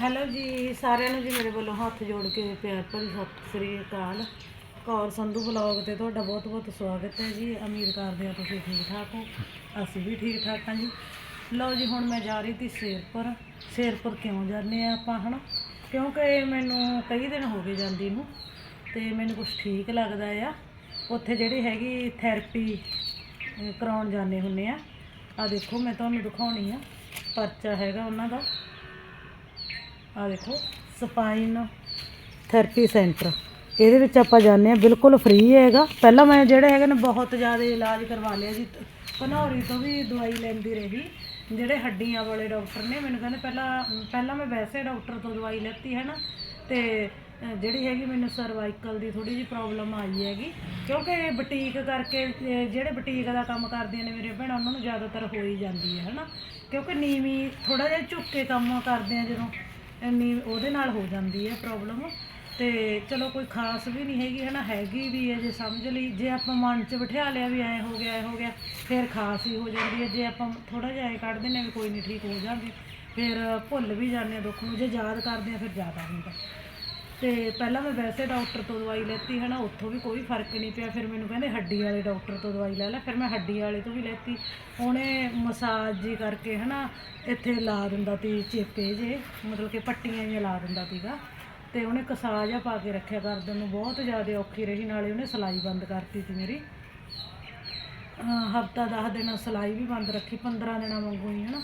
Hello ਜੀ, ਸਾਰਿਆਂ ਨੂੰ ਜੀ ਮੇਰੇ ਵੱਲੋਂ ਹੱਥ ਜੋੜ ਕੇ ਪਿਆਰ ਭਰੀ ਸਤਿ ਸ੍ਰੀ ਅਕਾਲ। ਕੌਰ ਸੰਧੂ ਬਲੌਗ ਤੇ ਤੁਹਾਡਾ ਬਹੁਤ ਬਹੁਤ ਸਵਾਗਤ ਹੈ ਜੀ। ਉਮੀਦ ਕਰਦੇ ਹਾਂ ਤੁਸੀਂ ਠੀਕ ਠਾਕ ਹੋ। ਅਸੀਂ ਵੀ ਠੀਕ ਠਾਕ ਹਾਂ ਜੀ। ਲਓ ਜੀ, ਹੁਣ ਮੈਂ ਜਾ ਰਹੀ ਸੀ ਸ਼ੇਰਪੁਰ। ਸ਼ੇਰਪੁਰ ਕਿਉਂ ਜਾਂਦੇ ਆ ਆਪਾਂ, ਹਨਾ? ਕਿਉਂਕਿ ਮੈਨੂੰ ਕਈ ਦਿਨ ਹੋ ਗਏ ਜਾਂਦੀ ਨੂੰ ਤੇ ਮੈਨੂੰ ਕੁਝ ਠੀਕ ਲੱਗਦਾ ਆ। ਉੱਥੇ ਜਿਹੜੀ ਹੈਗੀ ਥੈਰੇਪੀ ਕਰਾਉਣ ਜਾਂਦੇ ਹੁੰਨੇ ਆ। ਆ ਦੇਖੋ, ਮੈਂ ਤੁਹਾਨੂੰ ਦਿਖਾਉਣੀ ਆ। ਪਰਚਾ ਹੈਗਾ ਉਹਨਾਂ ਦਾ। ਆ ਦੇਖੋ, ਸਪਾਈਨ ਥੈਰੇਪੀ ਸੈਂਟਰ। ਇਹਦੇ ਵਿੱਚ ਆਪਾਂ ਜਾਂਦੇ ਆ ਬਿਲਕੁਲ ਫ੍ਰੀ ਹੈਗਾ। ਪਹਿਲਾਂ ਮੈਂ ਜਿਹੜੇ ਹੈਗੇ ਨੇ, ਬਹੁਤ ਜ਼ਿਆਦਾ ਇਲਾਜ ਕਰਵਾ ਲਿਆ ਜੀ। ਘਨੌਰੀ ਤੋਂ ਵੀ ਦਵਾਈ ਲੈਂਦੀ ਰਹੀ। ਜਿਹੜੇ ਹੱਡੀਆਂ ਵਾਲੇ ਡਾਕਟਰ ਨੇ, ਮੈਨੂੰ ਕਹਿੰਦੇ ਪਹਿਲਾਂ ਪਹਿਲਾਂ ਮੈਂ ਵੈਸੇ ਡਾਕਟਰ ਤੋਂ ਦਵਾਈ ਲੈਤੀ ਹੈ ਨਾ ਤੇ ਜਿਹੜੀ ਹੈਗੀ ਮੈਨੂੰ ਸਰਵਾਈਕਲ ਦੀ ਥੋੜੀ ਜਿਹੀ ਪ੍ਰੋਬਲਮ ਆਈ ਹੈਗੀ। ਕਿਉਂਕਿ ਬੁਟੀਕ ਕਰਕੇ ਜਿਹੜੇ ਬੁਟੀਕ ਦਾ ਕੰਮ ਕਰਦੀਆਂ ਨੇ ਮੇਰੇ ਭੈਣਾਂ, ਉਹਨਾਂ ਨੂੰ ਜ਼ਿਆਦਾਤਰ ਹੋ ਹੀ ਜਾਂਦੀ ਹੈ, ਹਨਾ। ਕਿਉਂਕਿ ਨੀਵੀਂ ਥੋੜਾ ਜਿਹਾ ਝੁੱਕ ਕੇ ਕੰਮ ਕਰਦੇ ਆ ਜਦੋਂ। ਇੰਨੀ ਉਹਦੇ ਨਾਲ ਹੋ ਜਾਂਦੀ ਹੈ ਪ੍ਰੋਬਲਮ ਤੇ ਚਲੋ ਕੋਈ ਖਾਸ ਵੀ ਨਹੀਂ ਹੈਗੀ, ਹਨਾ, ਹੈਗੀ ਵੀ ਹੈ, ਜੇ ਸਮਝ ਲਈ। ਜੇ ਆਪਾਂ ਮਨ 'ਚ ਬਿਠਾ ਲਿਆ ਵੀ ਐ ਹੋ ਗਿਆ, ਐ ਹੋ ਗਿਆ, ਫਿਰ ਖਾਸ ਹੀ ਹੋ ਜਾਂਦੀ ਹੈ। ਜੇ ਆਪਾਂ ਥੋੜਾ ਜਿਹਾ ਐ ਕੱਢ ਦਿੰਦੇ ਹਾਂ ਵੀ ਕੋਈ ਨਹੀਂ ਠੀਕ ਹੋ ਜਾਵੇ ਫਿਰ ਭੁੱਲ ਵੀ ਜਾਂਦੇ ਆ ਦੁੱਖ ਨੂੰ। ਜੇ ਯਾਦ ਕਰਦੇ ਆ ਫਿਰ ਜ਼ਿਆਦਾ ਹੁੰਦਾ। ਤੇ ਪਹਿਲਾਂ ਮੈਂ ਵੈਸੇ ਡਾਕਟਰ ਤੋਂ ਦਵਾਈ ਲੈਤੀ ਹੈ ਨਾ ਉੱਥੋਂ ਵੀ ਕੋਈ ਫ਼ਰਕ ਨਹੀਂ ਪਿਆ। ਫਿਰ ਮੈਨੂੰ ਕਹਿੰਦੇ ਹੱਡੀ ਵਾਲੇ ਡਾਕਟਰ ਤੋਂ ਦਵਾਈ ਲੈ ਲੈ, ਫਿਰ ਮੈਂ ਹੱਡੀ ਵਾਲੇ ਤੋਂ ਵੀ ਲੈਤੀ। ਉਹਨੇ ਮਸਾਜ ਜੀ ਕਰਕੇ ਹੈ ਨਾ ਇੱਥੇ ਲਾ ਦਿੰਦਾ ਤੀ ਚੇਪੇ ਜੇ, ਮਤਲਬ ਕਿ ਪੱਟੀਆਂ ਜਿਹੀਆਂ ਲਾ ਦਿੰਦਾ ਤੀਗਾ। ਤੇ ਉਹਨੇ ਕਸਾ ਜਿਹਾ ਪਾ ਕੇ ਰੱਖਿਆ ਕਰਦਨ ਨੂੰ, ਬਹੁਤ ਜ਼ਿਆਦਾ ਔਖੀ ਰਹੀ। ਨਾਲੇ ਉਹਨੇ ਸਲਾਈ ਬੰਦ ਕਰਤੀ ਸੀ ਮੇਰੀ। ਹਫਤਾ 10 ਦਿਨ ਸਲਾਈ ਵੀ ਬੰਦ ਰੱਖੀ 15 ਦਿਨਾਂ ਵਾਂਗੂ ਹੀ, ਹਨਾ।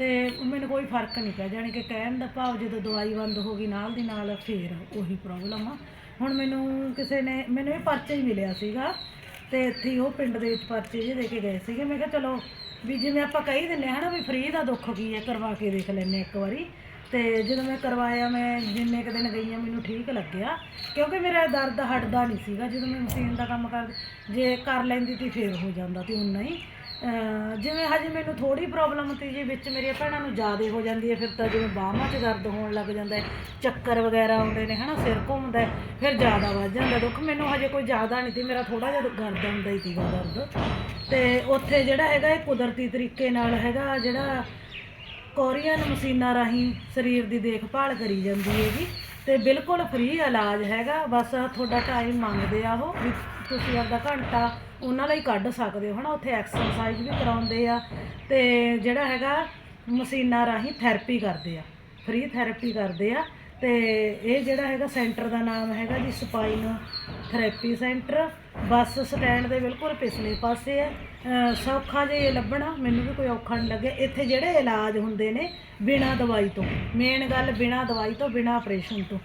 ਤੇ ਮੈਨੂੰ ਕੋਈ ਫ਼ਰਕ ਨਹੀਂ ਪਿਆ, ਜਾਣੀ ਕਿ ਕਹਿਣ ਦਾ ਭਾਵ ਜਦੋਂ ਦਵਾਈ ਬੰਦ ਹੋ ਗਈ ਨਾਲ ਦੀ ਨਾਲ ਫੇਰ ਉਹੀ ਪ੍ਰੋਬਲਮ ਆ। ਹੁਣ ਮੈਨੂੰ ਕਿਸੇ ਨੇ, ਮੈਨੂੰ ਇਹ ਪਰਚੇ ਹੀ ਮਿਲਿਆ ਸੀਗਾ ਤੇ ਇੱਥੇ ਉਹ ਪਿੰਡ ਦੇ ਵਿੱਚ ਪਰਚੇ ਜਿਹੇ ਦੇ ਕੇ ਗਏ ਸੀਗੇ। ਮੈਂ ਕਿਹਾ ਚਲੋ ਵੀ ਜਿਵੇਂ ਆਪਾਂ ਕਹੀ ਦਿੰਦੇ ਹਾਂ ਨਾ ਵੀ ਫ੍ਰੀ ਦਾ ਦੁੱਖ ਕੀ ਹੈ, ਕਰਵਾ ਕੇ ਦੇਖ ਲੈਨੇ ਇੱਕ ਵਾਰੀ। ਤੇ ਜਦੋਂ ਮੈਂ ਕਰਵਾਇਆ, ਮੈਂ ਜਿੰਨੇ ਕੁ ਦਿਨ ਗਈ ਆ ਮੈਨੂੰ ਠੀਕ ਲੱਗਿਆ। ਕਿਉਂਕਿ ਮੇਰਾ ਦਰਦ ਹਟਦਾ ਨਹੀਂ ਸੀਗਾ। ਜਦੋਂ ਮੈਂ ਮਸ਼ੀਨ ਦਾ ਕੰਮ ਕਰ ਜੇ ਕਰ ਲੈਂਦੀ ਤੀ, ਫੇਰ ਹੋ ਜਾਂਦਾ ਤੀ ਉਨਾ ਹੀ। ਜਿਵੇਂ ਹਜੇ ਮੈਨੂੰ ਥੋੜੀ ਪ੍ਰੋਬਲਮ ਤੀ ਜੀ, ਵਿੱਚ ਮੇਰੀਆਂ ਭੈਣਾਂ ਨੂੰ ਜ਼ਿਆਦਾ ਹੋ ਜਾਂਦੀ ਹੈ, ਫਿਰ ਤਾਂ ਜਿਵੇਂ ਬਾਹਾਂ 'ਚ ਦਰਦ ਹੋਣ ਲੱਗ ਜਾਂਦਾ ਹੈ, ਚੱਕਰ ਵਗੈਰਾ ਆਉਂਦੇ ਨੇ, ਹਨਾ, ਸਿਰ ਘੁੰਮਦਾ ਫਿਰ ਜ਼ਿਆਦਾ ਵੱਧ ਜਾਂਦਾ ਦੁੱਖ। ਮੈਨੂੰ ਹਜੇ ਕੋਈ ਜ਼ਿਆਦਾ ਨਹੀਂ ਤੀ ਮੇਰਾ ਥੋੜਾ ਜਿਹਾ ਗਰਦਨ ਦਾ ਹੀ ਸੀਗਾ ਦਰਦ। ਤੇ ਉੱਥੇ ਜਿਹੜਾ ਹੈਗਾ ਇਹ ਕੁਦਰਤੀ ਤਰੀਕੇ ਨਾਲ ਹੈਗਾ, ਜਿਹੜਾ ਕੋਰੀਅਨ ਮਸ਼ੀਨਾਂ ਰਾਹੀਂ ਸਰੀਰ ਦੀ ਦੇਖਭਾਲ ਕਰੀ ਜਾਂਦੀ ਹੈਗੀ। ਤੇ ਬਿਲਕੁਲ ਫ੍ਰੀ ਇਲਾਜ ਹੈਗਾ, ਬਸ ਤੁਹਾਡਾ ਟਾਈਮ ਮੰਗਦੇ ਆ ਉਹ, ਵੀ ਤੁਸੀਂ ਆਪਦਾ ਘੰਟਾ ਉਹਨਾਂ ਲਈ ਕੱਢ ਸਕਦੇ ਹੋ, ਹਨਾ? ਉੱਥੇ ਐਕਸਰਸਾਈਜ਼ ਵੀ ਕਰਾਉਂਦੇ ਆ ਤੇ ਜਿਹੜਾ ਹੈਗਾ ਮਸ਼ੀਨਾਂ ਰਾਹੀਂ ਥੈਰੇਪੀ ਕਰਦੇ ਆ ਫ੍ਰੀ ਥੈਰੇਪੀ ਕਰਦੇ ਆ ਤੇ ਇਹ ਜਿਹੜਾ ਹੈਗਾ ਸੈਂਟਰ ਦਾ ਨਾਮ ਹੈਗਾ ਜੀ spine therapy center bus stand ਦੇ ਬਿਲਕੁਲ ਪਿਛਲੇ ਪਾਸੇ ਹੈ। ਸੌਖਾ ਜੇ ਇਹ ਲੱਭਣਾ, ਮੈਨੂੰ ਵੀ ਕੋਈ ਔਖਾ ਨਹੀਂ ਲੱਗਿਆ। ਇੱਥੇ ਜਿਹੜੇ ਇਲਾਜ ਹੁੰਦੇ ਨੇ ਬਿਨਾਂ ਦਵਾਈ ਤੋਂ ਮੇਨ ਗੱਲ ਬਿਨਾਂ ਦਵਾਈ ਤੋਂ, ਬਿਨਾਂ ਆਪਰੇਸ਼ਨ ਤੋਂ।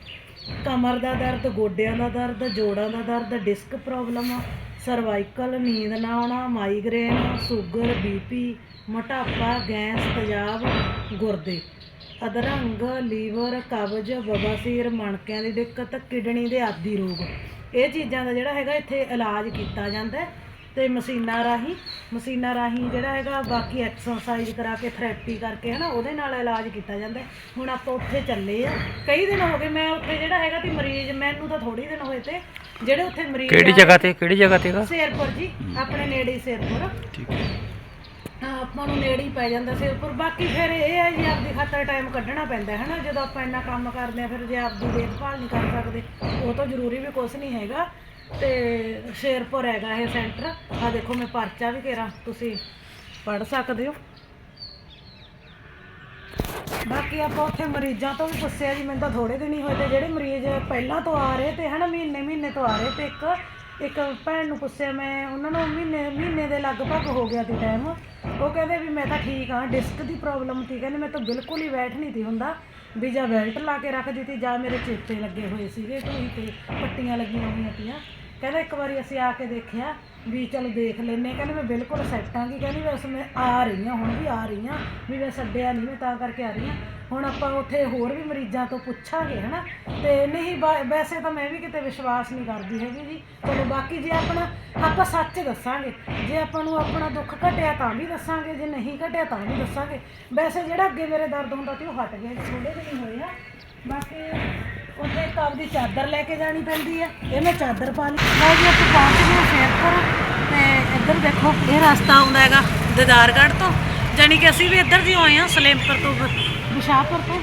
ਕਮਰ ਦਾ ਦਰਦ, ਗੋਡਿਆਂ ਦਾ ਦਰਦ, ਜੋੜਾਂ ਦਾ ਦਰਦ ਡਿਸਕ ਪ੍ਰੋਬਲਮ ਸਰਵਾਈਕਲ, ਨੀਂਦ ਨਾ ਆਉਣਾ, ਮਾਈਗ੍ਰੇਨ, ਸ਼ੂਗਰ ਬੀਪੀ ਮੋਟਾਪਾ, ਗੈਸ, ਤੇਜ਼ਾਬ, ਗੁਰਦੇ। ਅਧਰੰਗ, ਲੀਵਰ, ਕਬਜ਼ ਬਵਾਸੀਰ ਮਣਕਿਆਂ ਦੀ ਦਿੱਕਤ, ਕਿਡਨੀ ਦੇ ਆਦੀ ਰੋਗ। ਇਹ ਚੀਜ਼ਾਂ ਦਾ ਜਿਹੜਾ ਹੈਗਾ ਇੱਥੇ ਇਲਾਜ ਕੀਤਾ ਜਾਂਦਾ ਹੈ ਤੇ ਮਸ਼ੀਨਾਂ ਰਾਹੀਂ ਮਸ਼ੀਨਾਂ ਰਾਹੀਂ ਜਿਹੜਾ ਹੈਗਾ ਬਾਕੀ ਐਕਸਰਸਾਈਜ਼ ਕਰਾ ਕੇ, ਥੈਰੇਪੀ ਕਰਕੇ ਹਨਾ, ਉਹਦੇ ਨਾਲ ਇਲਾਜ ਕੀਤਾ ਜਾਂਦਾ ਹੈ। ਹੁਣ ਆਪਾਂ ਉੱਥੇ ਚੱਲੇ ਆ। ਕਈ ਦਿਨ ਹੋ ਗਏ, ਮੈਂ ਉੱਥੇ ਜਿਹੜਾ ਹੈਗਾ ਤੇ ਮਰੀਜ਼, ਮੈਨੂੰ ਤਾਂ ਥੋੜੀ ਦਿਨ ਹੋਏ ਤੇ ਜਿਹੜੇ ਉੱਥੇ ਮਰੀਜ਼ ਕਿਹੜੀ ਆ- ਜਗ੍ਹਾ ਤੇ ਕਿਹੜੀ ਜਗ੍ਹਾ ਤੇ ਹੈਗਾ? ਸ਼ੇਰਪੁਰ ਜੀ ਆਪਣੇ ਨੇੜੇ ਹੀ ਸ਼ੇਰਪੁਰ। ਠੀਕ ਹੈ। ਹਾਂ ਆਪਾਂ ਨੂੰ ਨੇੜੇ ਹੀ ਪੈ ਜਾਂਦਾ ਸ਼ੇਰਪੁਰ। ਬਾਕੀ ਫਿਰ ਇਹ ਹੈ ਜੀ ਆਪਦੀ ਖਾਤਰ ਟਾਈਮ ਕੱਢਣਾ ਪੈਂਦਾ ਹੈ ਨਾ। ਜਦੋਂ ਆਪਾਂ ਇੰਨਾ ਕੰਮ ਕਰਦੇ ਆ ਫਿਰ ਜੇ ਆਪਦੀ ਦੇਖਭਾਲ ਨਹੀਂ ਕਰ ਸਕਦੇ ਉਹ ਤਾਂ ਜ਼ਰੂਰੀ ਵੀ ਕੁਝ ਨਹੀਂ ਹੈਗਾ। ਤੇ ਸ਼ੇਰਪੁਰ ਹੈਗਾ ਇਹ ਸੈਂਟਰ ਆ ਦੇਖੋ ਮੈਂ ਪਰਚਾ ਵੀ ਕੇਰਾ। ਤੁਸੀਂ ਪੜ ਸਕਦੇ ਹੋ। ਬਾਕੀ ਆਪਾਂ ਉੱਥੇ ਮਰੀਜ਼ਾਂ ਤੋਂ ਵੀ ਪੁੱਛਿਆ ਜੀ, ਮੈਨੂੰ ਤਾਂ ਥੋੜੇ ਦਿਨ ਹੀ ਹੋਏ ਤੇ ਜਿਹੜੇ ਮਰੀਜ਼ ਪਹਿਲਾਂ ਤੋਂ ਆ ਰਹੇ ਤੇ ਹਨਾ, ਮਹੀਨੇ ਮਹੀਨੇ ਤੋਂ ਆ ਰਹੇ ਤੇ ਇੱਕ ਇੱਕ ਭੈਣ ਨੂੰ ਪੁੱਛਿਆ ਮੈਂ, ਉਹਨਾਂ ਨੂੰ ਮਹੀਨੇ ਮਹੀਨੇ ਦੇ ਲਗਭਗ ਹੋ ਗਿਆ ਸੀ ਟਾਈਮ ਉਹ ਕਹਿੰਦੇ ਵੀ ਮੈਂ ਤਾਂ ਠੀਕ ਹਾਂ ਡਿਸਕ ਦੀ ਪ੍ਰੋਬਲਮ ਸੀ, ਕਹਿੰਦੇ ਮੈਂ ਤਾਂ ਬਿਲਕੁਲ ਹੀ ਬੈਠ ਨਹੀਂ ਸੀ ਹੁੰਦਾ, ਵੀ ਜਾਂ ਬੈਲਟ ਲਾ ਕੇ ਰੱਖ ਦਿੱਤੀ ਜਾਂ ਮੇਰੇ ਚੇਤੇ ਲੱਗੇ ਹੋਏ ਸੀਗੇ ਢੂਈ ਤੇ ਪੱਟੀਆਂ ਲੱਗੀਆਂ ਹੋਈਆਂ ਤੀਆਂ ਕਹਿੰਦਾ ਇੱਕ ਵਾਰੀ ਅਸੀਂ ਆ ਕੇ ਦੇਖਿਆ ਵੀ ਚਲ ਦੇਖ ਲੈਨੇ ਕਹਿੰਦੇ ਮੈਂ ਬਿਲਕੁਲ ਸੈੱਟ ਆਂਗੀ ਕਹਿੰਦੀ ਬਸ ਮੈਂ ਆ ਰਹੀ ਹਾਂ, ਹੁਣ ਵੀ ਆ ਰਹੀ ਹਾਂ, ਵੀ ਮੈਂ ਛੱਡਿਆ ਨਹੀਂ, ਮੈਂ ਤਾਂ ਕਰਕੇ ਆ ਰਹੀ ਹਾਂ। ਹੁਣ ਆਪਾਂ ਉੱਥੇ ਹੋਰ ਵੀ ਮਰੀਜ਼ਾਂ ਤੋਂ ਪੁੱਛਾਂਗੇ, ਹਨਾ? ਤੇ ਨਹੀਂ, ਬਾ- ਵੈਸੇ ਤਾਂ ਮੈਂ ਵੀ ਕਿਤੇ ਵਿਸ਼ਵਾਸ ਨਹੀਂ ਕਰਦੀ ਹੈਗੀ ਜੀ। ਚਲੋ, ਬਾਕੀ ਜੇ ਆਪਣਾ, ਆਪਾਂ ਸੱਚ ਦੱਸਾਂਗੇ। ਜੇ ਆਪਾਂ ਨੂੰ ਆਪਣਾ ਦੁੱਖ ਘਟਿਆ ਤਾਂ ਵੀ ਦੱਸਾਂਗੇ, ਜੇ ਨਹੀਂ ਘਟਿਆ ਤਾਂ ਵੀ ਦੱਸਾਂਗੇ। ਵੈਸੇ ਜਿਹੜਾ ਅੱਗੇ ਮੇਰੇ ਦਰਦ ਹੁੰਦਾ ਸੀ, ਉਹ ਹਟ ਗਿਆ ਜੀ। ਥੋੜੇ ਦਿਨ ਹੀ ਹੋਏ ਆ। ਬਾਕੀ ਉੱਥੇ ਇੱਕ ਆਪਦੀ ਚਾਦਰ ਲੈ ਕੇ ਜਾਣੀ ਪੈਂਦੀ ਆ, ਇਹ ਮੈਂ ਚਾਦਰ ਪਾ ਲਈ। ਲਓ ਜੀ ਆਪਾਂ ਪਹੁੰਚ ਗਏ ਸ਼ੇਰਪੁਰ ਤੇ ਇੱਧਰ ਦੇਖੋ, ਇਹ ਰਸਤਾ ਆਉਂਦਾ ਹੈਗਾ ਦਿਦਾਰਗੜ੍ਹ ਤੋਂ। ਜਾਣੀ ਕਿ ਅਸੀਂ ਵੀ ਇੱਧਰ ਦੀ ਆਏ ਹਾਂ, ਸਲੇਮਪੁਰ ਤੋਂ ਬ- ਤੋਂ।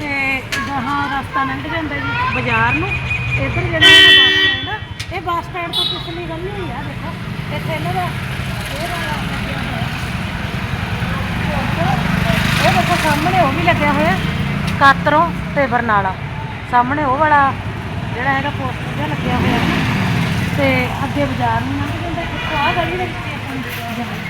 ਤੇ ਗਾਹਾਂ ਰਸਤਾ ਲੰਘ ਜਾਂਦਾ ਜੀ, ਬਾਜ਼ਾਰ ਨੂੰ। ਇੱਧਰ ਜਿਹੜਾ ਬੱਸ ਸਟੈਂਡ ਆ, ਇਹ ਬੱਸ ਸਟੈਂਡ ਤੋਂ ਪਿਛਲੀ ਗਲੀ ਹੋਈ ਆ, ਦੇਖੋ। ਇੱਥੇ ਇਹਨਾਂ ਦਾ ਇਹ ਵਾਲਾ ਲੱਗਿਆ ਹੋਇਆ। ਇਹ ਦੇਖੋ, ਸਾਹਮਣੇ ਉਹ ਵੀ ਲੱਗਿਆ ਹੋਇਆ, ਕਾਤਰੋਂ ਤੇ ਬਰਨਾਲਾ। ਸਾਹਮਣੇ ਉਹ ਵਾਲਾ ਜਿਹੜਾ ਹੈਗਾ ਪੋਸਟਰ ਜਿਹਾ ਲੱਗਿਆ ਹੋਇਆ। ਤੇ ਅੱਗੇ ਬਾਜ਼ਾਰ ਨੂੰ ਲੰਘ ਜਾਂਦਾ ਇੱਥੋਂ ਆ ਗਲੀ ਦੇ ਵਿੱਚ ਹੀ ਆਪਾਂ ਨੂੰ ਜਾਣਾ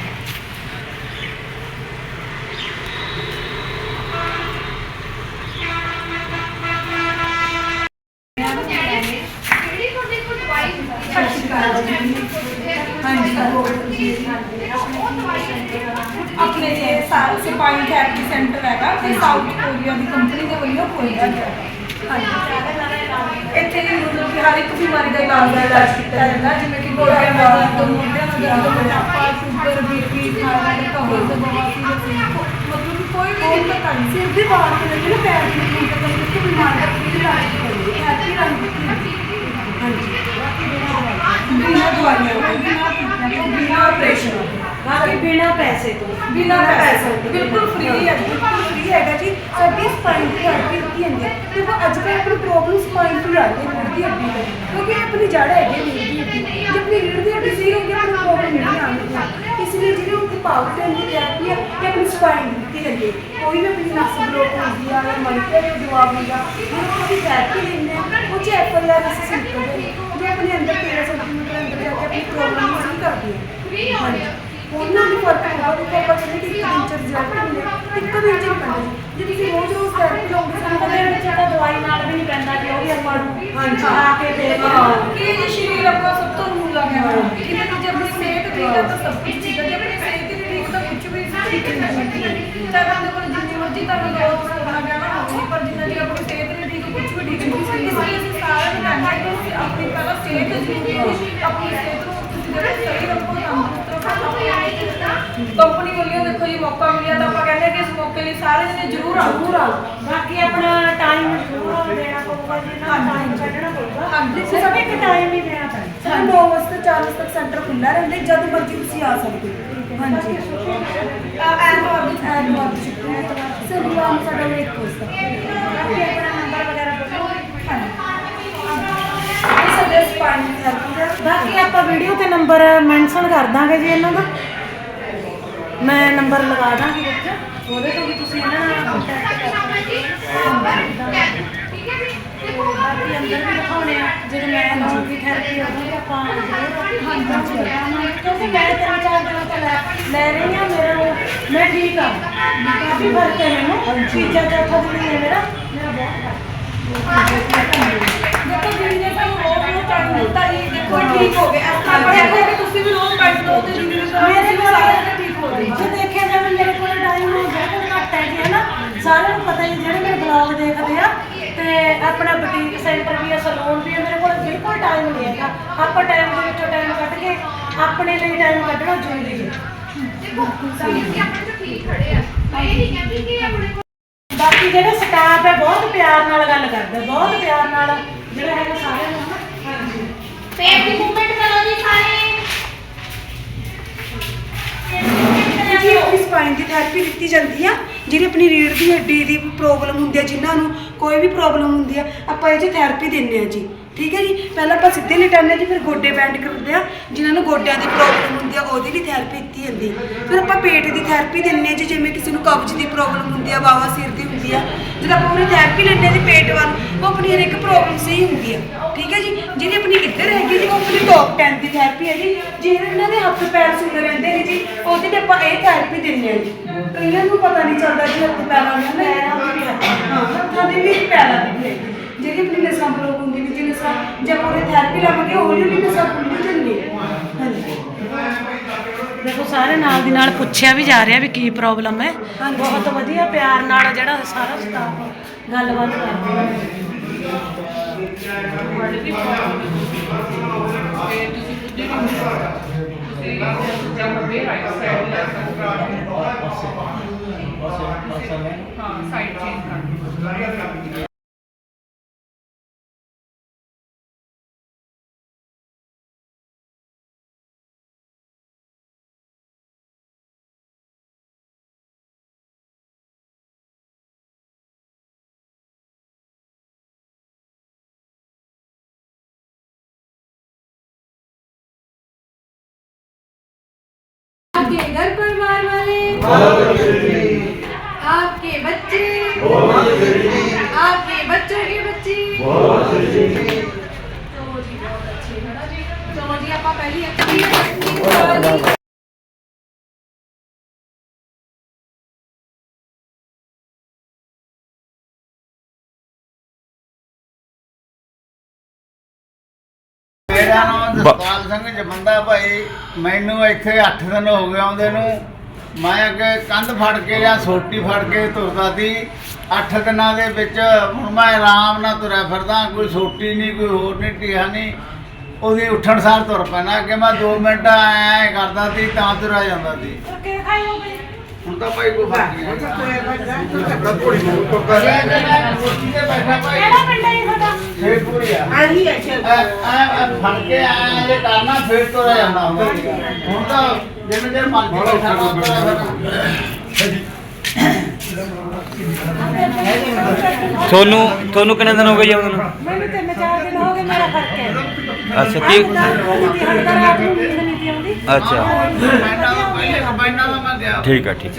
ਆਪਣੇ ਇਹ ਸਾਰਾ ਸਪਾਈਨ ਥੈਰੇਪੀ ਸੈਂਟਰ ਹੈਗਾ ਤੇ ਸਾਊਥ ਕੋਰੀਆ ਦੀ ਕੰਪਨੀ ਦੇ ਵੱਲੋਂ ਖੋਲ੍ਹਿਆ ਗਿਆ ਹੈ। ਹਾਂਜੀ ਇੱਥੇ ਵੀ ਮਤਲਬ ਕਿ ਹਰ ਇੱਕ ਬਿਮਾਰੀ ਦਾ ਇਲਾਜ ਦਾ ਇਲਾਜ ਕੀਤਾ ਜਾਂਦਾ ਜਿਵੇਂ ਕਿ ਗੋਡਿਆਂ ਦਾ ਦਰਦ ਮੋਢਿਆਂ ਦਾ ਦਰਦ ਮੋਟਾਪਾ ਸ਼ੂਗਰ ਬੀਪੀ ਥਾਇਰਾਇਡ ਕਬਜ਼ ਬਵਾਸੀਰ ਮਤਲਬ ਕਿ ਕੋਈ ਵੀ ਦਿੱਕਤ ਨਹੀਂ ਸਿਰ ਦੀ ਬਾਤ ਨਹੀਂ ਨਾ ਪੈਰ ਦੀ ਨਹੀਂ ਮਤਲਬ ਕਿ ਕੋਈ ਬਿਮਾਰੀ ਦਾ ਕੋਈ ਇਲਾਜ ਨਹੀਂ ਹੈ ਥੈਰੇਪੀ ਰਾਹੀਂ ਅੱਜ ਕੱਲ੍ਹ ਆਪਣੀ ਪ੍ਰੋਬਲਮ ਸਪਾਈਨ ਤੋਂ ਆ ਰਹੀ ਹੈ ਦੀ ਹੱਡੀ ਤੋਂ ਕਿਉਂਕਿ ਇਹ ਆਪਣੀ ਜੜ ਹੈਗੀ ਹੈ ਦੀ ਹੱਡੀ ਜੇ ਆਪਣੀ ਰੀੜ੍ਹ ਦੀ ਹੱਡੀ ਸਹੀ ਹੋਊਗੀ, ਆਪਣੀ ਪ੍ਰੋਬਲਮ ਨਹੀਂ ਆਉਣੀ। ਇਸ ਲਈ ਜਿਹੜੀ ਉੱਥੇ ਪਾਵਰ ਟੈਨ ਦੀ ਥੈਰੇਪੀ ਹੈ, ਇਹ ਆਪਣੀ ਸਪਾਈਨ ਦੀ ਦਿੱਤੀ ਕੋਈ ਵੀ ਆਪਣੀ ਨਸ ਬਲੋਕ ਹੁੰਦੀ ਆ, ਜਾਂ ਮਲਟੇ ਦੇ ਜਵਾਬ ਹੁੰਦਾ ਜਦੋਂ ਅਸੀਂ ਥੈਰੇਪੀ ਲੈਂਦੇ ਹਾਂ ਉਹ ਚ ਐਫ ਆਰ ਐਸ ਨਿਕਲਦੇ ਨੇ। ਜੋ ਆਪਣੇ ਅੰਦਰ 13 ਸੈਂਟੀਮੀਟਰ ਅੰਦਰ ਜਾ ਕੇ ਆਪਣੀ ਪ੍ਰੋਬਲਮ ਸਹੀ ਕਰਦੀ ਹੈ। ਉਹਨਾਂ ਨੂੰ ਫ਼ਰਕ ਹੋਊਗਾ ਕਿ ਆਪਾਂ ਕਹਿੰਦੇ ਕਿ ਇੱਕ ਦਿਨ ਚ ਰਿਜ਼ਲਟ ਹੁੰਦੇ ਇੱਕ ਦਿਨ ਚ ਨਹੀਂ ਪੈਂਦਾ ਜੀ ਜੇ ਤੁਸੀਂ ਰੋਜ਼ ਰੋਜ਼ ਥੈਰੇਪੀ ਲਓਗੇ ਸਾਨੂੰ ਤਾਂ ਵਿੱਚ ਤਾਂ ਦਵਾਈ ਨਾਲ ਵੀ ਨਹੀਂ ਪੈਂਦਾ ਕਿ ਉਹ ਵੀ ਆਪਾਂ ਨੂੰ ਹਾਂਜੀ। ਆ ਕੇ ਦੇ ਕਿ ਇਹ ਸਰੀਰ ਆਪਣਾ ਸਭ ਤੋਂ ਮੂਲਾ ਹੈ। ਇਹਦੇ ਵਿੱਚ ਆਪਣੀ ਸਿਹਤ ਠੀਕ ਹੈ ਤਾਂ ਸਭ ਕੁਝ ਠੀਕ ਹੈ ਜੇ ਆਪਣੀ ਸਿਹਤ ਹੀ ਨਹੀਂ ਠੀਕ ਤਾਂ ਕੁਝ ਵੀ ਠੀਕ ਨਹੀਂ ਹੈ ਚਾਹੇ ਬੰਦੇ ਕੋਲ ਜਿੰਨੀ ਮਰਜ਼ੀ ਤੁਹਾਨੂੰ ਰੋਜ਼ ਕਰਨਾ ਪੈਣਾ ਹੋਵੇ ਪਰ ਜਿੰਨਾ ਚਿਰ ਆਪਣੀ ਸਿਹਤ ਨਹੀਂ ਠੀਕ ਕੁਝ ਵੀ ਠੀਕ ਨਹੀਂ ਇਸ ਲਈ ਅਸੀਂ ਸਾਰਿਆਂ ਨੂੰ ਕਹਿੰਦੇ ਹਾਂ ਕਿ ਤੁਸੀਂ ਆਪਣੀ ਪਹਿਲਾਂ ਸਿਹਤ ਜ਼ਰੂਰੀ ਹੈ ਆਪਣੀ ਸਿਹਤ ਨੂੰ ਤੁਸੀਂ ਜਿਹੜਾ ਸਹੀ ਰੱਖੋ ਤੰਦਰੁਸਤ ਰੱਖੋ ਕੰਪਨੀ ਵੱਲੋਂ ਦੇਖੋ ਜੀ ਮੌਕਾ ਮਿਲਿਆ ਤਾਂ ਆਪਾਂ ਕਹਿੰਦੇ ਹਾਂ ਕਿ ਇਸ ਮੌਕੇ ਲਈ ਸਾਰੇ ਜਣੇ ਜ਼ਰੂਰ ਆਓ ਜ਼ਰੂਰ ਆਓ ਬਾਕੀ ਆਪਣਾ ਟਾਈਮ ਜ਼ਰੂਰ ਦੇਣਾ ਪਊਗਾ ਜੀ ਨਾ ਟਾਈਮ ਕੱਢਣਾ ਪਊਗਾ ਹਾਂਜੀ। ਸਿਰਫ ਇੱਕ ਟਾਈਮ ਹੀ ਦੇਣਾ ਪੈਣਾ ਸਾਡਾ 9 ਵਜੇ ਤੋਂ 4 ਵਜੇ ਤੱਕ ਸੈਂਟਰ ਖੁੱਲ੍ਹਾ ਰਹਿੰਦਾ ਹੈ, ਜਦ ਮਰਜ਼ੀ ਤੁਸੀਂ ਆ ਸਕਦੇ ਹੋ ਹਾਂਜੀ ਆ ਐਤਵਾਰ ਦੀ ਐਤਵਾਰ ਦੀ ਛੁੱਟੀ ਹੈ ਸ਼ਨੀਵਾਰ ਨੂੰ ਸਾਡਾ ਵੇਟ ਕੋਰਸ ਹੈ ਬਾਕੀ ਆਪਣਾ ਨੰਬਰ ਵਗੈਰਾ ਬੋਲੋ ਇਹ ਸਾਡੇ ਸਪਾਈਨ ਥੈਰੇਪੀ ਦਾ ਬਾਕੀ ਆਪਾਂ ਵੀਡੀਓ ਤੇ ਨੰਬਰ ਮੈਂਸ਼ਨ ਕਰ ਦਾਂਗੇ ਜੀ ਇਹਨਾਂ ਦਾ। ਮੈਂ ਨੰਬਰ ਲਗਾ ਦਾਂਗੀ ਵਿੱਚ। ਉਹਦੇ ਤੋਂ ਵੀ ਤੁਸੀਂ ਇਹਨਾਂ ਨਾਲ ਕੰਟੈਕਟ ਕਰ ਸਕਦੇ ਹੋ। ਬਾਕੀ ਅੰਦਰ ਵੀ ਦਿਖਾਉਣੇ ਆ। ਜਦੋਂ ਮੈਂ ਲਾਉਂਗੀ ਥੈਰੇਪੀ ਹੋਊਗੀ ਆਪਾਂ ਹਾਂਜੀ। ਕਿਉਂਕਿ ਮੈਂ ਤਿੰਨ ਚਾਰ ਦਿਨਾਂ ਤੋਂ ਲੈ ਲੈ ਰਹੀ ਹਾਂ ਮੇਰਾ ਮੈਂ ਠੀਕ ਆ। ਕਾਫੀ ਫ਼ਰਕ ਹੈ ਮੈਨੂੰ। ਚੀਜ਼ਾਂ ਦਾ ਅੱਖਾਂ ਜਿਹੜੀ ਹੈ ਮੇਰਾ। ਮੇਰਾ ਬਹੁਤ ਹੈ। ਦੇਖੋ ਜਿਹੜੀ ਨੇ ਸਾਨੂੰ ਰੋਜ਼ ਟਾਈਮ ਦਿੱਤਾ ਜੀ ਦੇਖੋ ਇਹ ਠੀਕ ਹੋ ਗਿਆ ਇਸ ਤਰ੍ਹਾਂ ਕਿ ਤੁਸੀਂ ਵੀ ਰੋਜ਼ ਟਾਈਮ ਦਿਓ ਤੇ ਜਿੰਨੀ ਮੇਰੇ ਕੋਲ ਸਾਰੇ ਠੀਕ ਹੋ ਜਾਏ ਜੇ ਦੇਖਿਆ ਜਾਵੇ ਮੇਰੇ ਕੋਲ ਟਾਈਮ ਬਹੁਤ ਘੱਟ ਹੈ ਜੀ ਹਨਾ ਸਾਰਿਆਂ ਨੂੰ ਪਤਾ ਹੀ ਜਿਹੜੇ ਮੇਰੇ ਬਲੌਗ ਦੇਖਦੇ ਆ ਤੇ ਆਪਣਾ ਬੁਟੀਕ ਸੈਂਟਰ ਵੀ ਹੈ ਸਲੂਨ ਵੀ ਹੈ ਮੇਰੇ ਕੋਲ ਬਿਲਕੁਲ ਟਾਈਮ ਨਹੀਂ ਹੈਗਾ ਆਪਾਂ ਟਾਈਮ ਦੇ ਵਿੱਚੋਂ ਟਾਈਮ ਕੱਢ ਕੇ ਆਪਣੇ ਲਈ ਟਾਈਮ ਕੱਢਣਾ ਜ਼ਰੂਰੀ ਹੈ ਬਾਕੀ ਜਿਹੜਾ ਸਟਾਫ ਹੈ, ਬਹੁਤ ਪਿਆਰ ਨਾਲ ਗੱਲ ਕਰਦਾ, ਬਹੁਤ ਪਿਆਰ ਨਾਲ ਜਿਹੜਾ ਹੈਗਾ ਸਾਰਿਆਂ ਨੂੰ ਪੈਰ ਦੀ ਮੂਵਮੈਂਟ ਕਰੋ ਜੀ ਸਾਰੇ। ਜੀ ਆਪਣੀ ਸਪਾਈਨ ਦੀ ਥੈਰੇਪੀ ਦਿੱਤੀ ਜਾਂਦੀ ਆ ਜਿਹੜੀ ਆਪਣੀ ਰੀੜ ਦੀ ਹੱਡੀ ਦੀ ਪ੍ਰੋਬਲਮ ਹੁੰਦੀ ਆ ਜਿਨ੍ਹਾਂ ਨੂੰ ਕੋਈ ਵੀ ਪ੍ਰੋਬਲਮ ਹੁੰਦੀ ਆ ਆਪਾਂ ਇਹ 'ਚ ਥੈਰੇਪੀ ਦਿੰਦੇ ਆ ਜੀ। ਠੀਕ ਹੈ ਜੀ? ਪਹਿਲਾਂ ਆਪਾਂ ਸਿੱਧੇ ਲਿਟਾਉਂਦੇ ਜੀ ਫਿਰ ਗੋਡੇ ਬੈਂਡ ਕਰਦੇ ਆ। ਜਿਨ੍ਹਾਂ ਨੂੰ ਗੋਡਿਆਂ ਦੀ ਪ੍ਰੋਬਲਮ ਹੁੰਦੀ ਆ ਉਹਦੀ ਲਈ ਥੈਰੇਪੀ ਦਿੱਤੀ ਜਾਂਦੀ। ਫਿਰ ਆਪਾਂ ਪੇਟ ਦੀ ਥੈਰੇਪੀ ਦਿੰਦੇ ਆ ਜੀ ਜਿਵੇਂ ਕਿਸੇ ਨੂੰ ਕਬਜ਼ ਦੀ ਪ੍ਰੋਬਲਮ ਹੁੰਦੀ ਆ ਬਾਵਾ ਸਿਰ ਦੀ ਹੁੰਦੀ ਆ। ਜਦੋਂ ਆਪਾਂ ਉਹਨੂੰ ਥੈਰੇਪੀ ਲੈਂਦੇ ਜੀ ਪੇਟ ਵੱਲ ਉਹ ਆਪਣੀ ਹਰ ਇੱਕ ਪ੍ਰੋਬਲਮ ਸਹੀ ਹੁੰਦੀ ਆ। ਠੀਕ ਹੈ ਜੀ? ਜਿਹੜੀ ਆਪਣੀ ਇੱਧਰ ਹੈਗੀ ਜੀ ਉਹ ਆਪਣੀ ਟੌਪ 10 ਦੀ ਥੈਰੇਪੀ ਹੈ ਜੀ। ਜਿਹੜੇ ਇਹਨਾਂ ਦੇ ਹੱਥ ਪੈਰ ਸੁੰਦਰ ਰਹਿੰਦੇ ਨੇ ਜੀ ਉਹਦੇ ਤੇ ਆਪਾਂ ਇਹ ਥੈਰੇਪੀ ਦਿੰਦੇ ਆ ਜੀ। ਕਈਆਂ ਨੂੰ ਪਤਾ ਨਹੀਂ ਚੱਲਦਾ ਜੀ ਹੱਥ ਪੈਰਾਂ ਦਾ ਨਾ ਹੱਥ ਹਾਂ ਹੱਥਾਂ ਦੀ ਵੀ ਪੈਰਾਂ ਦੀ ਹੈ। ਜਿਹੜੀ ਆਪਣੀ ਨਸਾਂ ਬਲੋਕ ਹੁੰਦੀ ਵੀ ਜੀ ਨਸਾਂ ਜੇ ਆਪਾਂ ਉਹਦੇ ਥੈਰੇਪੀ ਲਾਵਾਂਗੇ ਹੌਲੀ ਹੌਲੀ ਨਸਾਂ ਖੁੱਲ੍ਹ ਜਾਂਦੀਆਂ ਹਾਂਜੀ। ਦੇਖੋ ਸਾਰੇ ਨਾਲ ਦੀ ਨਾਲ ਪੁੱਛਿਆ ਵੀ ਜਾ ਰਿਹਾ ਵੀ ਕੀ ਪ੍ਰੋਬਲਮ ਹੈ। ਬਹੁਤ ਵਧੀਆ ਪਿਆਰ ਨਾਲ ਜਿਹੜਾ ਸਾਰਾ ਸਟਾਫ ਗੱਲਬਾਤ ਕਰਦਾ ਹੈ। ਹਾਂ ਸਾਈਡ ਚੇਂਜ ਕਰ आपके घर परिवार वाले आपके बच्चे आपके बच्चों के बच्चे चलो जी बहुत अच्छे है ना जी चलो जी आप पहली अच्छी ਜਸਪਾਲ ਸਿੰਘ ਜਮੰਦਾ ਭਾਈ ਮੈਨੂੰ ਇੱਥੇ 8 ਦਿਨ ਹੋ ਗਏ ਆਉਂਦੇ ਨੂੰ। ਮੈਂ ਅੱਗੇ ਕੰਧ ਫੜ ਕੇ ਜਾਂ ਸੋਟੀ ਫੜ ਕੇ ਤੁਰਦਾ ਸੀ। 8 ਦਿਨਾਂ ਦੇ ਵਿੱਚ ਹੁਣ ਮੈਂ ਆਰਾਮ ਨਾਲ ਤੁਰਿਆ ਫਿਰਦਾ ਕੋਈ ਸੋਟੀ ਨਹੀਂ ਕੋਈ ਹੋਰ ਨਹੀਂ ਟੀਹਾ ਨਹੀਂ। ਉਹਦੀ ਉੱਠਣ ਸਾਰ ਤੁਰ ਪੈਣਾ ਅੱਗੇ ਮੈਂ 2 ਮਿੰਟ ਐ ਕਰਦਾ ਸੀ ਤਾਂ ਤੁਰਿਆ ਜਾਂਦਾ ਸੀ। ਕੇ ਹੁਣ ਤਾਂ ਭਾਈ ਕੋਈ ਫ਼ਰਕ ਨਹੀਂ ਹੈਗਾ ਕੁੜੀ ਨੂੰ ਕੁਰਸੀ ਤੇ ਬੈਠਾ ਭਾਈ? ਕਿਹੜਾ ਪਿੰਡ ਹੈ ਜੀ ਤੁਹਾਡਾ? ਫੇਰ ਪੂਰੀ ਆ ਆਹੀ ਹੈ ਫੜ ਕੇ ਆਇਆ ਇਹ ਕਰਨਾ ਫੇਰ ਤੁਰਿਆ ਜਾਂਦਾ ਹੁੰਦਾ ਸੀਗਾ। ਹੁਣ ਤਾਂ ਜਿੰਨੇ ਮਨ ਚ ਬੈਠਾ ਫਿਰਨਾ। ਤੁਹਾਨੂੰ ਤੁਹਾਨੂੰ ਕਿੰਨੇ ਦਿਨ ਹੋ ਗਏ ਜੀ ਆਉਂਦੇ ਨੂੰ? ਮੈਨੂੰ ਤਿੰਨ ਚਾਰ ਦਿਨ ਹੋ ਗਏ ਮੇਰਾ ਫ਼ਰਕ ਹੈ। ਅੱਛਾ ਕੀ ਹੁਣ ਤਾਂ ਰਾਤ ਨੂੰ ਨੀਂਦ ਨਹੀਂ ਸੀ ਆਉਂਦੀ। ਅੱਛਾ ਠੀਕ ਆ ਠੀਕ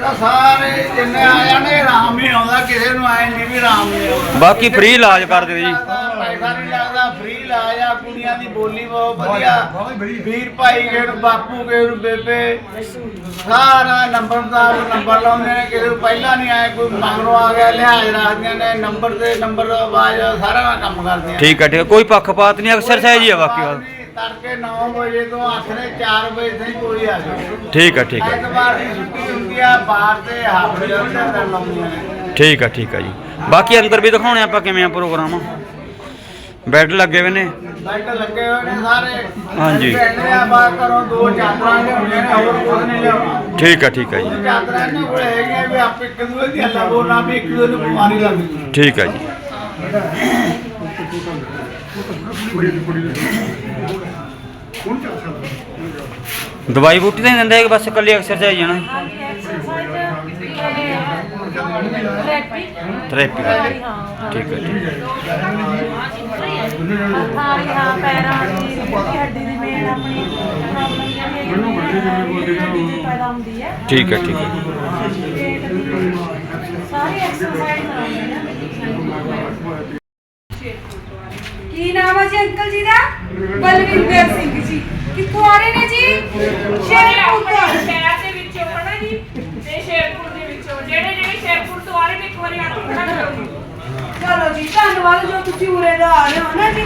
ਆ। ਇਹ ਸਾਰੇ ਜਿੰਨੇ ਆ ਜਾਣੇ ਆਰਾਮ ਹੀ ਆਉਂਦਾ ਕਿਸੇ ਨੂੰ ਆਏ ਨਹੀਂ ਵੀ ਆਰਾਮ ਨਹੀਂ ਆਉਂਦਾ। ਬਾਕੀ ਫ੍ਰੀ ਇਲਾਜ ਕਰ ਦਿਓ ਜੀ। ਪੈਸਾ ਨਹੀਂ ਲੱਗਦਾ ਫ੍ਰੀ ਇਲਾਜ ਆ ਕੁੜੀਆਂ ਦੀ ਬੋਲੀ ਬਹੁਤ ਵਧੀਆ। ਵੀਰ ਭਾਈ ਗੇੜ ਬਾਪੂ ਗੇੜ ਬੇਬੇ ਸਾਰਾ ਨੰਬਰਦਾਰ ਨੰਬਰ ਲਾਉਂਦੇ ਨੇ ਕਿਸੇ ਨੂੰ ਪਹਿਲਾਂ ਨਹੀਂ ਆਇਆ ਕੋਈ ਮਗਰੋਂ ਆ ਗਿਆ ਲਿਹਾਜ਼ ਰੱਖਦੀਆਂ ਨੇ ਨੰਬਰ ਤੇ ਨੰਬਰ ਆਵਾਜ਼ ਸਾਰਾ ਕੰਮ ਕਰਦੀਆਂ ਠੀਕ ਆ ਠੀਕ ਆ ਕੋਈ ਪੱਖਪਾਤ ਨਹੀਂ ਐਕਸਰਸਾਈਜ਼ ਹੀ ਆ ਬਾਕੀ ਬਾਤ ਤੜਕੇ 9 ਵਜੇ ਤੋਂ ਆਖਰੇ 4 ਵਜੇ ਤਾਈਂ ਕੋਈ ਆ ਜਾਵੇ। ਠੀਕ ਆ ਠੀਕ ਆ ਐਤਵਾਰ ਦੀ ਛੁੱਟੀ ਹੁੰਦੀ ਆ ਬਾਹਰ ਤੇ ਹਾਫ ਡੇ ਦੇ ਅੰਦਰ ਲਾਉਂਦੀਆਂ ਨੇ ਠੀਕ ਆ ਠੀਕ ਆ ਜੀ। ਬਾਕੀ ਅੰਦਰ ਵੀ ਦਿਖਾਉਣੇ ਆਪਾਂ ਕਿਵੇਂ ਆ ਪ੍ਰੋਗਰਾਮ। ਬੈੱਡ ਲੱਗੇ ਹੋਏ ਨੇ। ਲਾਈਟ ਲੱਗੇ ਹੋਏ ਨੇ ਸਾਰੇ। ਹਾਂਜੀ। ਬੈਠੇ ਆ ਬਾਹਰ ਘਰੋਂ ਦੋ ਚਾਦਰਾਂ ਲਿਆਉਣੀਆਂ ਨੇ ਹੋਰ ਕੁਝ ਨਹੀਂ ਲਿਆਉਣਾ। ਠੀਕ ਆ ਠੀਕ ਆ ਜੀ। ਚਾਦਰਾਂ ਇਹਨਾਂ ਕੋਲ ਹੈਗੀਆਂ ਵੀ ਆਪ ਇੱਕ ਦੂਏ ਦੀ ਹੱਲਾ ਬੋਲਣਾ ਵੀ ਇੱਕ ਦੂਏ ਨੂੰ ਬਿਮਾਰੀ ਲੱਗਦੀ ਠੀਕ ਆ ਜੀ। ਦਵਾਈ ਬੂਟੀ ਤਾਂ ਨਹੀਂ ਦਿੰਦੇ ਕਿ ਬਸ ਇਕੱਲੀ ਐਕਸਰਸਾਈਜ਼ ਜਾਣਾ। ਹਾਂਜੀ ਐਕਸਰਸਾਈਜ਼ ਥੈਰੇਪੀ। ਥੈਰੇਪੀ ਹਾਂ ਠੀਕ ਹੈ, ਠੀਕ ਥਾਰੀ ਹਾਂ। ਪੈਰਾਂ ਦੀ ਰੀੜ੍ਹ ਹੱਡੀ ਦੀ ਮੇਨ ਆਪਣੀ ਪ੍ਰੋਬਲਮ ਜਿਹੜੀ ਹੈ ਪੈਦਾ ਹੁੰਦੀ ਹੈ ਠੀਕ ਹੈ ਠੀਕ ਹੈ। ਪੇਟ ਸਾਰੀ ਐਕਸਰਸਾਈਜ਼ ਕਰਾਉਂਦੇ ਆ। ਨਾਮ ਹੈ ਜੀ ਅੰਕਲ ਜੀ ਦਾ? ਬਲਵਿੰਦਰ ਸਿੰਘ ਜੀ। ਕਿੱਥੋਂ ਆ ਰਹੇ ਨੇ ਜੀ? ਸ਼ੇਰਪੁਰ ਤੋਂ। ਸ਼ਹਿਰ ਦੇ ਵਿੱਚੋਂ ਹਨਾ ਜੀ? ਤੇ ਸ਼ੇਰਪੁਰ ਦੇ ਵਿੱਚੋਂ। ਜਿਹੜੇ ਜਿਹੜੇ ਸ਼ੇਰਪੁਰ ਤੋਂ ਆ ਰਹੇ ਨੇ ਇੱਕ ਵਾਰੀ ਆ ਕੇ ਖੜਾ ਕਰੋ ਚਲੋ ਜੀ ਧੰਨਵਾਦ ਜੋ ਤੁਸੀਂ ਉਰੇ ਦਾ ਆ ਰਹੇ ਹੋ ਨਾ ਜੀ?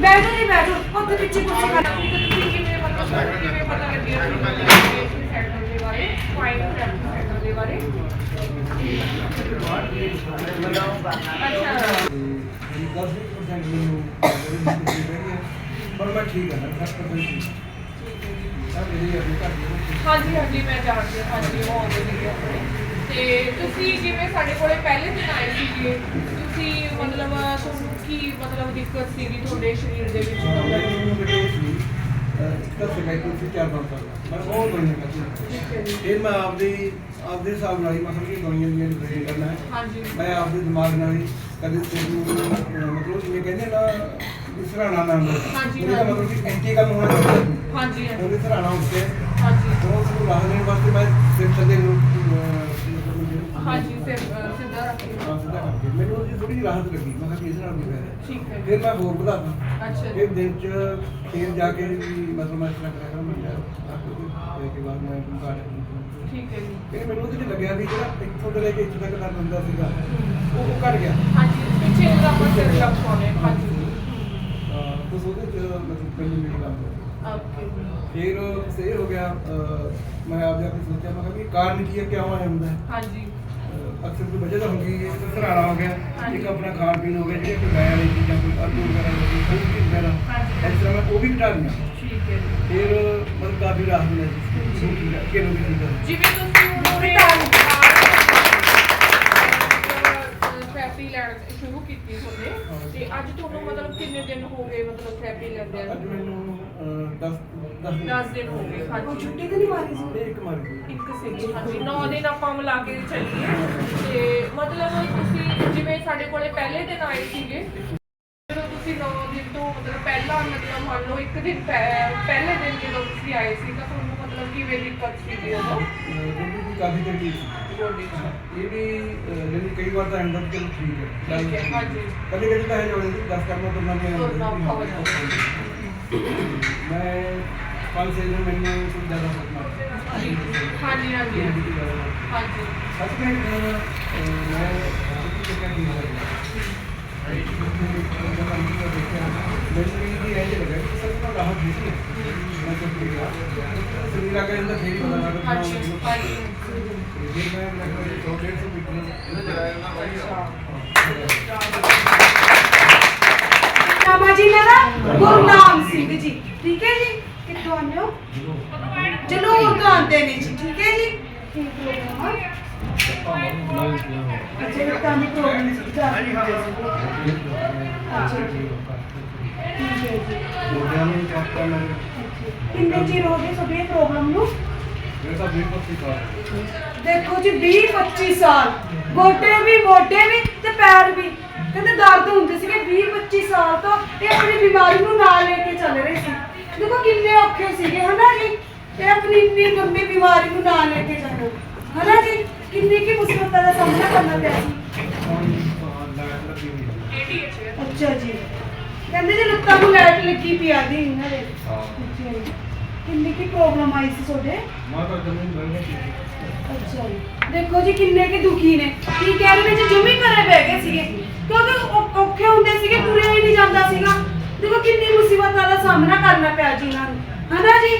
ਬੈਠੋ ਜੀ ਬੈਠੋ। ਉੱਥੇ ਪਿੱਛੇ ਕੁਰਸੀ ਕਰ ਤੁਸੀਂ ਕਿਵੇਂ ਮਤਲਬ ਕਿਵੇਂ ਪਤਾ ਲੱਗਿਆ ਸੈਕਟਰ ਦੇ ਬਾਰੇ ਪੁਆਇੰਟ ਸੈਕਟਰ ਦੇ ਬਾਰੇ ਪਰ ਮੈਂ ਠੀਕ ਹਾਂ 10% ਠੀਕ ਹਾਂ। ਮੇਰੀ ਅਭੀ ਘਰ ਦੀ ਹਾਂਜੀ ਹਾਂਜੀ ਮੈਂ ਜਾਣਦੀ ਹਾਂ ਹਾਂਜੀ ਉਹ ਆਉਂਦੇ ਸੀਗੇ ਆਪਣੇ। ਤੇ ਤੁਸੀਂ ਜਿਵੇਂ ਸਾਡੇ ਕੋਲੇ ਪਹਿਲੇ ਦਿਨ ਆਏ ਸੀਗੇ ਤੁਸੀਂ ਮਤਲਬ ਤੁਹਾਨੂੰ ਕੀ ਮਤਲਬ ਦਿੱਕਤ ਸੀਗੀ ਤੁਹਾਡੇ ਸਰੀਰ ਦੇ ਵਿੱਚ? ਮਤਲਬ ਦਸ ਸੈਕਿੰਡ ਤੁਸੀਂ ਚਾਰ ਪੰਜ ਸਾਲ ਮੈਂ ਬਹੁਤ ਬਣੀ ਕਰਦੀ। ਇਹ ਮੈਂ ਆਪਦੀ ਆਪਦੇ ਹਿਸਾਬ ਨਾਲ ਹੀ ਮਤਲਬ ਕਿ ਦਵਾਈਆਂ ਦੀਆਂ ਟ੍ਰੇਨ ਕਰਨਾ ਹੈ। ਹਾਂਜੀ। ਮੈਂ ਆਪਦੇ ਦਿਮਾਗ ਨਾਲ ਹੀ ਕਦੇ ਸਿਰ ਨੂੰ ਅਹ ਮਤਲਬ ਜਿਵੇਂ ਕਹਿੰਦੇ ਨਾ ਵੀ ਸਰਾਣਾ ਨਾ। ਹੁੰਦਾ ਹਾਂਜੀ, ਉਹਦਾ ਹਾਂਜੀ। ਮਤਲਬ ਕਿ ਐਂਟੀ ਕੰਮ ਹੋਣਾ ਚਾਹੀਦਾ। ਹਾਂਜੀ ਹਾਂਜੀ। ਉਹਦੇ ਸਰਾਣਾ ਉੱਤੇ। ਹਾਂਜੀ। ਉਹ ਨੂੰ ਰਾਹ ਦੇਣ ਵਾਸਤੇ ਮੈਂ ਸਿਰ ਥੱਲੇ ਨੂੰ ਅਹ, ਮਤਲਬ ਹਾਂਜੀ ਫਿਰ ਅ, ਸਿੱਧਾ ਰੱਖ ਕੇ। ਹਾਂ, ਸਿੱਧਾ ਕਰਕੇ ਮੈਨੂੰ ਉਹਦੀ ਥੋੜੀ ਜਿਹੀ ਰਾਹਤ ਲੱਗੀ। ਮੈਂ ਕਿਹਾ ਵੀ ਇਹਦੇ ਨਾਲ ਨਹੀਂ ਪੈ ਰਿਹਾ। ਠੀਕ ਹੈ। ਫਿਰ ਮੈਂ ਹੋਰ ਅੱਛਾ। ਜੀ ਫਿਰ ਦਿਨ ਚ ਫਿਰ ਜਾ ਕੇ ਵੀ ਮਤਲਬ ਮੈਂ ਇਸ ਤਰ੍ਹਾਂ ਕਰਿਆ ਕਰ ਮੈਂ ਜਾ ਕੇ ਕੇ ਬਾਅਦ ਮੈਂ ਕਾਰਡ ਠੀਕ ਹੈ ਜੀ ਫਿਰ ਮੈਨੂੰ ਉਹਦੇ ਚ ਲੱਗਿਆ ਵੀ ਜਿਹੜਾ ਇੱਥੋਂ ਤੋਂ ਲੈ ਕੇ ਇੱਥੇ ਤੱਕ ਦਾ ਹੁੰਦਾ ਸੀਗਾ ਉਹ ਉਹ ਘਟ ਗਿਆ। ਹਾਂਜੀ ਪਿੱਛੇ ਦਾ ਆਪਾਂ ਸਿਰ ਲੱਗ ਪਾਉਣੇ ਹਾਂਜੀ। ਅਹ ਬਸ ਉਹਦੇ ਚ ਮਤਲਬ ਪਹਿਲੀ ਮੇਰੀ ਗੱਲ ਹੋਈ। ਓਕੇ ਫਿਰ ਸਹੀ ਹੋ ਗਿਆ ਅਹ ਮੈਂ ਆਪ ਜਾ ਕੇ ਸੋਚਿਆ ਮੈਂ ਕਿਹਾ ਵੀ ਕਾਰਨ ਕੀ ਹੈ ਕਿਉਂ ਆਇਆ ਹੁੰਦਾ ਹੈ? ਹਾਂਜੀ। ਅਹ ਅਕਸਰ ਕੋਈ ਵਜ੍ਹਾ ਤਾਂ ਹੁੰਦੀ ਹੈ ਇੱਕ ਸਹਾਰਾ ਹੋ ਗਿਆ ਹਾਂਜੀ। ਇੱਕ ਆਪਣਾ ਖਾਣ ਪੀਣ ਹੋ ਗਿਆ ਜਿਹੜੇ ਕੋਈ ਗਾਇਆ ਵਾਲੀ ਚੀਜ਼ਾਂ ਕੋਈ ਜੀ ਫਿਰ ਮਤਲਬ ਕਾਫੀ ਰਾਹਤ ਮਿਲੀ ਕਿਹਨੂੰ ਵੀ ਠੀਕ ਹੈ ਜਿਵੇਂ ਤੁਸੀਂ ਉਹਨੇ ਥੈਰੇਪੀ ਲੈਣ ਸ਼ੁਰੂ ਕੀਤੀ ਤੁਹਾਨੇ ਤੇ ਅੱਜ ਤੁਹਾਨੂੰ ਮਤਲਬ ਕਿੰਨੇ ਦਿਨ ਹੋ ਗਏ ਮਤਲਬ ਥੈਰੇਪੀ ਲੈਂਦੇ ਅੱਜ ਆ ਮੈਨੂੰ 10 10 10 ਦਿਨ। ਹੋ ਗਏ ਉਹ ਹਾਂਜੀ ਛੁੱਟੀ ਤਾਂ ਨਹੀਂ ਮਾਰੀ ਸੀ? ਇੱਕ ਮਾਰ ਗਈ ਇੱਕ ਸੀਗੀ ਹਾਂਜੀ। 9 ਦਿਨ ਆਪਾਂ ਮਿਲਾ ਕੇ ਚੱਲੀਏ। ਤੇ ਮਤਲਬ ਤੁਸੀਂ ਜਿਵੇਂ ਸਾਡੇ ਕੋਲੇ ਪਹਿਲੇ ਦਿਨ ਆਏ ਸੀਗੇ ਜਦੋਂ ਤੁਸੀਂ 9 ਦਿਨ ਤੋਂ ਮਤਲਬ ਪਹਿਲਾਂ ਮਤਲਬ ਮੰਨ ਮਤਲਬ ਇੱਕ ਦਿਨ ਪਹਿ- ਪਹਿਲੇ ਦਿਨ ਜਦੋਂ ਤੁਸੀਂ ਆਏ ਸੀ ਤਾਂ ਤੁਹਾਨੂੰ ਮਤਲਬ ਕਿਵੇਂ ਦਿੱਕਤ ਸੀ ਜੀ ਉਦੋਂ ਗੋਡੀ ਦੀ ਕਾਫੀ ਤਕਲੀਫ ਸੀ ਗੋਡੀ 'ਚ ਇਹ ਵੀ ਅਹ, ਜਿਹੜੀ ਕਈ ਵਾਰ ਤਾਂ ਐਂਦਾ ਕਿ ਠੀਕ ਹੈ ਠੀਕ ਹੈ, ਹਾਂਜੀ। ਕਦੇ ਕਦੇ ਤਾਂ ਇਹ ਜੋੜੇ ਸੀ 10 ਕਰਨਾ ਤੁਰਨਾ ਨਹੀਂ ਆਉਂਦਾ ਤੁਰਨਾ ਔਖਾ ਹੋ ਜਾਂਦਾ। ਮੈਂ ਪੰਜ ਛੇ ਦਿਨ ਮੈਨੂੰ ਕੁਝ ਹੋ ਰਿਹਾ ਹੈ ਹੀ ਜੇ ਨਾਮਾ ਜੀ ਮੇਰਾ ਗੁਰਨਾਮ ਸਿੰਘ ਜੀ। ਠੀਕ ਹੈ ਜੀ? ਕਿੱਥੋਂ ਆਉਂਦੇ ਹੋ? ਜਨੂਰ ਤੋਂ ਆਉਂਦੇ ਨੇ ਜੀ ਠੀਕ ਹੈ ਜੀ? ਕੀ ਪ੍ਰੋਗਰਾਮ ਹੈ ਅੱਛਾ ਇਹ ਤਾਂ ਨਹੀਂ ਪ੍ਰੋਗਰਾਮ ਜਾ ਅੱਛਾ। ਜੀ ਠੀਕ ਹੈ ਜੀ ਗੋਡਿਆਂ ਨੂੰ ਚੱਕਰ ਮੈਂ ਕਿੰਨੇ ਚਿਰ ਹੋ ਗਏ ਤੁਹਾਡੇ ਪ੍ਰੋਬਲਮ ਨੂੰ? ਮੇਰੇ ਤਾਂ ਵੀਰ ਪੱਤੀ ਕਰ ਦੇਖੋ ਜੀ 20 25 ਸਾਲ। ਗੋਡੇ ਵੀ ਮੋਢੇ ਵੀ ਤੇ ਪੈਰ ਵੀ। ਕਹਿੰਦੇ ਦਰਦ ਹੁੰਦੇ ਸੀਗੇ 20 25 ਸਾਲ ਤੋਂ। ਇਹ ਆਪਣੀ ਬਿਮਾਰੀ ਨੂੰ ਨਾਲ ਲੈ ਕੇ ਚੱਲ ਰਹੇ ਸੀ। ਦੇਖੋ ਕਿੰਨੇ ਔਖੇ ਸੀਗੇ ਹਨਾ ਜੀ? ਇਹ ਆਪਣੀ ਇੰਨੀ ਲੰਬੀ ਬਿਮਾਰੀ ਨੂੰ ਨਾਲ ਲੈ ਕੇ ਚੱਲੋ ਹਨਾ ਜੀ? ਕਿੰਨੀ ਕੀ ਮੁਸੀਬਤਾਂ ਦਾ ਸਾਹਮਣਾ ਕਰਨਾ ਪਿਆ ਸੀ। ਅੱਛਾ ਜੀ। ਕਹਿੰਦੇ ਜੀ ਲੱਤਾਂ ਨੂੰ ਲਾਈਟ ਲੱਗੀ ਪਿਆ ਦੀ ਇਹਨਾਂ ਦੇ। ਅੱਛਾ ਜੀ ਕਿੰਨੀ ਕੀ ਪ੍ਰੋਬਲਮ ਆਈ ਸੀ ਤੁਹਾਡੇ? ਮੈਂ ਤਾਂ ਜਮੀਨ ਬਣ ਗਈ ਅੱਛਾ ਜੀ। ਦੇਖੋ ਜੀ ਕਿੰਨੇ ਕਿ ਦੁਖੀ ਨੇ। ਕੀ ਕਹਿ ਰਹੇ ਨੇ ਜੀ ਜੁਮੀ ਘਰੇ ਬਹਿ ਗਏ ਸੀਗੇ? ਕਿਉਂਕਿ ਔ- ਔਖੇ ਹੁੰਦੇ ਸੀਗੇ ਤੁਰਿਆ ਹੀ ਨਹੀਂ ਜਾਂਦਾ ਸੀਗਾ। ਦੇਖੋ ਕਿੰਨੀ ਮੁਸੀਬਤਾਂ ਦਾ ਸਾਹਮਣਾ ਕਰਨਾ ਪਿਆ ਜੀ ਇਹਨਾਂ ਨੂੰ। ਹਨਾ ਜੀ?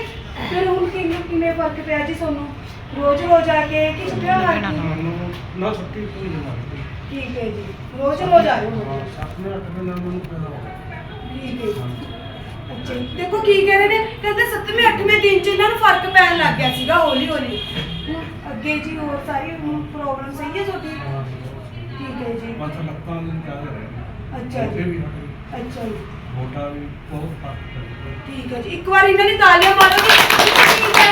ਫਿਰ ਹੁਣ ਕਿੰਨੇ ਕਿੰਨੇ ਫ਼ਰਕ ਪਿਆ ਜੀ ਤੁਹਾਨੂੰ? ਰੋਜ਼ ਰੋਜ਼ ਆ ਕੇ ਕਿ ਛੁੱਟੀਆਂ ਕਰਕੇ ਮੈਨੂੰ ਨਾ ਛੁੱਟੀ ਕੋਈ ਨਹੀਂ ਮਾਰੀ ਠੀਕ ਹੈ ਜੀ। ਰੋਜ਼ ਰੋਜ਼ ਆ ਰਹੇ ਹੋ। ਆਪਣੇ ਅੱਠ ਦਿਨ ਨਾਲ ਮੈਨੂੰ ਪੈਦਾ ਹੋ ਹੈ ਅੱਛਾ ਜੀ। ਦੇਖੋ ਕੀ ਕਹਿ ਰਹੇ ਨੇ ਕਹਿੰਦੇ 7ਵੇਂ 8ਵੇਂ ਦਿਨ ਚ ਇਹਨਾਂ ਨੂੰ ਫ਼ਰਕ ਪੈਣ ਲੱਗ ਗਿਆ ਸੀਗਾ ਹੌਲੀ ਹੌਲੀ। ਅੱਗੇ ਜੀ ਹੋਰ ਸਾਰੀ ਪ੍ਰੋਬਲਮ ਸਹੀ ਹੈ ਤੁਹਾਡੀ? ਠੀਕ ਹੈ ਜੀ। ਬਸ ਲੱਤਾਂ ਨੂੰ ਜ਼ਿਆਦਾ ਰਹੇ। ਅੱਛਾ ਜੀ। ਵੀ ਹਟ ਗਏ। ਅੱਛਾ ਜੀ। ਮੋਟਾ ਵੀ ਬਹੁਤ ਫ਼ਰਕ ਪੈ ਗਿਆ ਠੀਕ ਹੈ ਜੀ। ਇੱਕ ਵਾਰ ਇਹਨਾਂ ਨੇ ਤਾਲੀਆਂ ਮਾਰੋ ਜੀ।